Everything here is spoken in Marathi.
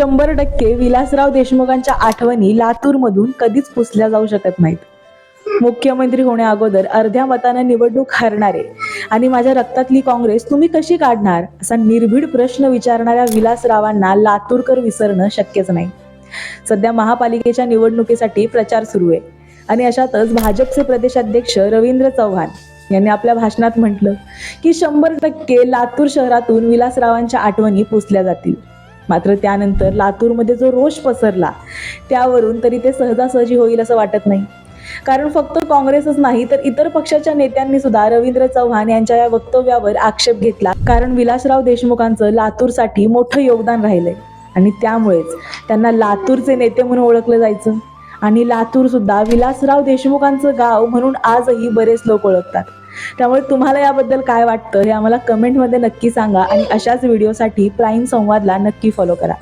शंभर टक्के विलासराव देशमुखांच्या आठवणी लातूरमधून कधीच पुसल्या जाऊ शकत नाहीत. मुख्यमंत्री होण्या अगोदर अर्ध्या मतानं निवडणूक हरणारे आणि माझ्या रक्तातली काँग्रेस तुम्ही कशी काढणार असा निर्भीड प्रश्न विचारणाऱ्या विलासरावांना लातूरकर विसरणं शक्यच नाही. सध्या महापालिकेच्या निवडणुकीसाठी प्रचार सुरू आहे आणि अशातच भाजपचे प्रदेशाध्यक्ष रवींद्र चव्हाण यांनी आपल्या भाषणात म्हटलं की शंभर टक्के लातूर शहरातून विलासरावांच्या आठवणी पुसल्या जातील. मात्र त्यानंतर लातूरमध्ये जो रोष पसरला त्यावरून तरी ते सहजासहजी होईल असं वाटत नाही. कारण फक्त काँग्रेसच नाही तर इतर पक्षाच्या नेत्यांनी सुद्धा रवींद्र चव्हाण यांच्या या वक्तव्यावर आक्षेप घेतला. कारण विलासराव देशमुखांचं लातूरसाठी मोठं योगदान राहिलंय. आणि त्यामुळेच त्यांना लातूरचे नेते म्हणून ओळखलं जायचं. आणि लातूर सुद्धा विलासराव देशमुखांचं गाव म्हणून आजही बरेच लोक ओळखतात. त्यामुळे तुम्हाला याबद्दल काय वाटतं हे आम्हाला कमेंटमध्ये नक्की सांगा आणि अशाच व्हिडिओसाठी प्राईम संवादला नक्की फॉलो करा.